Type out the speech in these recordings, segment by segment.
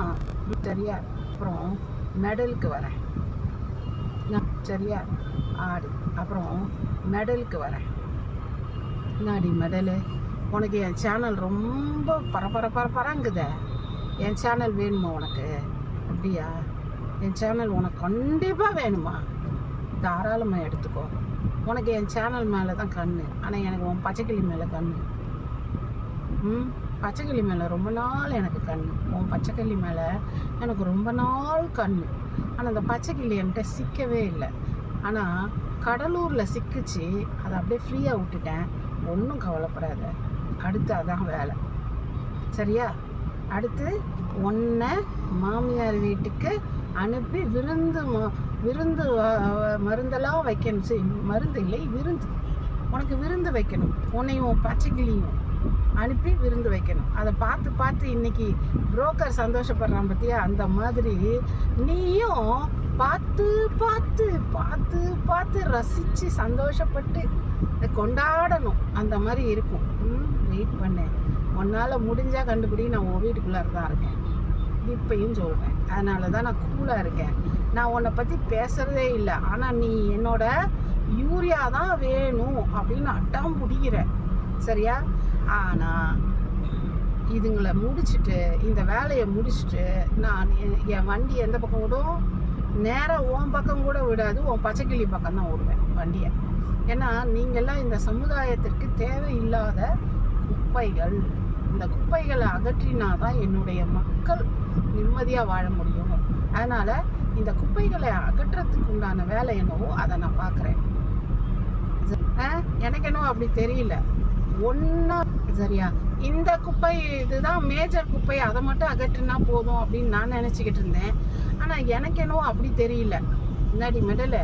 ஆ, சரியா அப்புறம் மெடலுக்கு வரேன். சரியா ஆடு அப்புறம் மெடலுக்கு வரேன். என்னாடி மெடலு உனக்கு என் சேனல் ரொம்ப பரபர பரபரங்குதே என் சேனல் வேணுமா உனக்கு? அப்படியா? என் சேனல் உனக்கு கண்டிப்பாக வேணுமா? தாராளமாக எடுத்துக்கோ. உனக்கு என் சேனல் மேலே தான் கண் ஆனால் எனக்கு உன் பச்சைக்கிளி மேலே கண் ம்? பச்சைக்கிளி மேலே ரொம்ப நாள் எனக்கு கண் உன் பச்சைக்கிளி மேலே எனக்கு ரொம்ப நாள் கண் ஆனால் அந்த பச்சைக்கிளி என்கிட்ட சிக்கவே இல்லை. ஆனால் கடலூரில் சிக்கிச்சு அதை அப்படியே ஃப்ரீயாக விட்டுட்டேன். ஒன்றும் கவலைப்படாத. அடுத்து அதான் வேலை. சரியா? அடுத்து உன்னை மாமியார் வீட்டுக்கு அனுப்பி விருந்து விருந்து மருந்தெல்லாம் வைக்கணும். சரி மருந்து இல்லை விருந்து. உனக்கு விருந்து வைக்கணும். உன்னையும் பச்சைக்கிளியும். அனுப்பி விருந்து வைக்கணும். அதை பார்த்து பார்த்து இன்னைக்கு புரோக்கர் சந்தோஷப்படுறான் பற்றியா அந்த மாதிரி நீயும் பார்த்து பார்த்து பார்த்து பார்த்து ரசித்து சந்தோஷப்பட்டு கொண்டாடணும். அந்த மாதிரி இருக்கும். வெயிட் பண்ணு. உன்னால் முடிஞ்சால் கண்டுபிடி. நான் உன் வீட்டுக்குள்ளார தான் இருக்கேன். இப்பையும் சொல்கிறேன் அதனால தான் நான் கூலாக இருக்கேன். நான் உன்னை பற்றி பேசுகிறதே இல்லை. ஆனால் நீ என்னோட யூரியா தான் வேணும் அப்படின்னு அட்டம் பிடிக்கிற. சரியா? ஆனால் இதுங்களை முடிச்சுட்டு இந்த வேலையை முடிச்சுட்டு நான் என் வண்டி எந்த பக்கம் விடும்? நேராக உன் பக்கம் கூட விடாது உன் பச்சைக்கிளி பக்கம் தான் விடுவேன் வண்டியை. ஏன்னா நீங்கள்லாம் இந்த சமுதாயத்திற்கு தேவையில்லாத குப்பைகள். இந்த குப்பைகளை அகற்றினா தான் என்னுடைய மக்கள் நிம்மதியாக வாழ முடியும். அதனால் இந்த குப்பைகளை அகற்றத்துக்கு உண்டான வேலை என்னவோ அதை நான் பார்க்குறேன். எனக்கு என்னவோ அப்படி தெரியல. ஒன்றா சரியா? இந்த குப்பை இதுதான் மேஜர் குப்பை. அதை மட்டும் அகற்றினா போதும் அப்படின்னு நான் நினச்சிக்கிட்டு இருந்தேன். ஆனால் எனக்கு என்னவோ அப்படி தெரியல. முன்னாடி மெடலு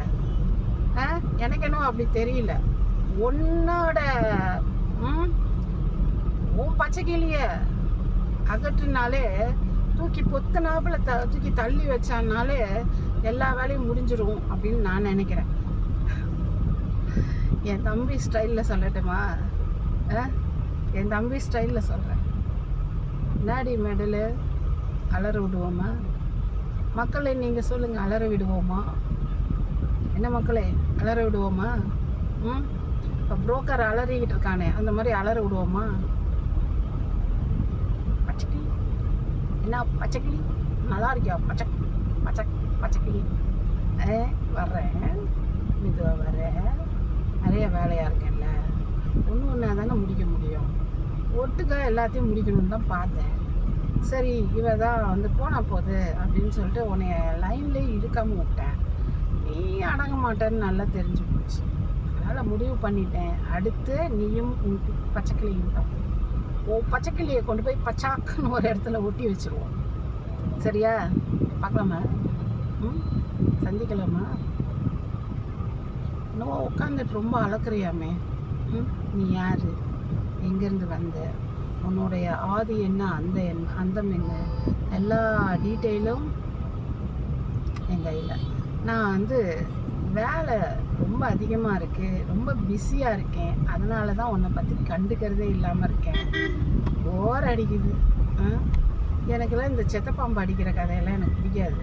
ஆ? எனக்கு என்னவோ அப்படி தெரியல. உன்னோட ம்? உன் பச்சைக்கிளிய அகற்றினாலே தூக்கி பொத்துனாப்புல த தூக்கி தள்ளி வச்சானாலே எல்லா வேலையும் முடிஞ்சிடும் அப்படின்னு நான் நினைக்கிறேன். என் தம்பி ஸ்டைலில் சொல்லட்டுமா? என் தம்பி ஸ்டைலில் சொல்கிறேன் நாடி மெடலு? அலற விடுவோமா? மக்களை நீங்கள் சொல்லுங்கள் அலற விடுவோமா? என்ன மக்களே? அலற விடுவோமா? ம்? இப்போ புரோக்கர் அலறிக்கிட்டு இருக்கானே அந்த மாதிரி அலற விடுவோமா? பச்சைக்கிளி. என்ன பச்சைக்கிளி? நல்லா இருக்கியா? பச்சை பச்சை பச்சைக்கிளி. ஏ வர்றேன். மெதுவாக வரேன் நிறைய வேலையாக இருக்கேன்ல. ஒன்று ஒன்றா தானே முடிக்க முடியும். ஒட்டுக்காக எல்லாத்தையும் முடிக்கணும்னு தான் பார்த்தேன். சரி இவ தான் வந்து போனால் போகுது அப்படின்னு சொல்லிட்டு உன்னைய லைன்லேயே இழுக்காமல் விட்டேன். நீ அடங்க மாட்டேன்னு நல்லா தெரிஞ்சு போச்சு. அதனால் முடிவு பண்ணிட்டேன். அடுத்து நீயும் பச்சைக்கிளியும் தான். ஓ பச்சைக்கிளியை கொண்டு போய் பச்சாக்குன்னு ஒரு இடத்துல ஒட்டி வச்சிருவோம். சரியா? பார்க்கலாமா? ம்? சந்திக்கலாமா? இன்னும் உட்காந்துட்டு ரொம்ப அளக்குறியாமே நீ யார்? எங்கேருந்து வந்த? உன்னுடைய ஆதி என்ன? அந்த என் அந்தம் என்ன? எல்லா டீட்டெயிலும் என் கையில். நான் வந்து வேலை ரொம்ப அதிகமாக இருக்குது ரொம்ப பிஸியாக இருக்கேன். அதனால தான் உன்னை பற்றி கண்டுக்கிறதே இல்லாமல் இருக்கேன். ஓர் அடிக்குது. எனக்கெல்லாம் இந்த செத்தப்பாம்பு அடிக்கிற கதையெல்லாம் எனக்கு பிடிக்காது.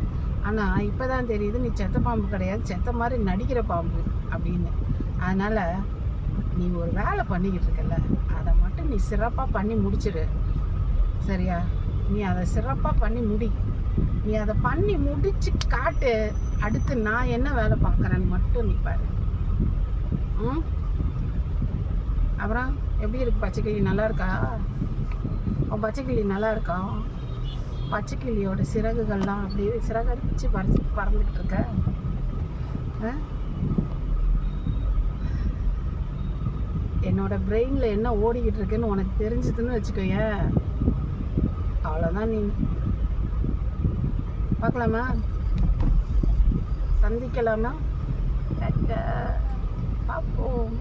ஆனால் இப்போ தான் தெரியுது நீ செத்த பாம்பு கிடையாது. செத்த மாதிரி நடிக்கிற பாம்பு அப்படின்னு. அதனால் நீ ஒரு வேலை பண்ணிக்கிட்டு இருக்கல அதை மட்டும் நீ சிறப்பாக பண்ணி முடிச்சிடு சரியா? நீ அதை சிறப்பாக பண்ணி முடி. நீ அதை பண்ணி முடிச்சு காட்டு. அடுத்து நான் என்ன வேலை பார்க்குறேன்னு மட்டும் நீ பாரு. ம்? அப்புறம் எப்படி இருக்கு பச்சைக்கிளி? நல்லா இருக்கா? உன் பச்சைக்கிளி நல்லா இருக்கா? பச்சைக்கிளியோட சிறகுகள்லாம் அப்படியே சிறகடிச்சு பறந்து பறந்துக்கிட்டு இருக்க. ஆ? என்னோட பிரெயினில் என்ன ஓடிக்கிட்டு இருக்குன்னு உனக்கு தெரிஞ்சதுன்னு வச்சுக்கோய. அவ்வளோதான் நீ. பார்க்கலாமா? சந்திக்கலாமா? பார்ப்போம்.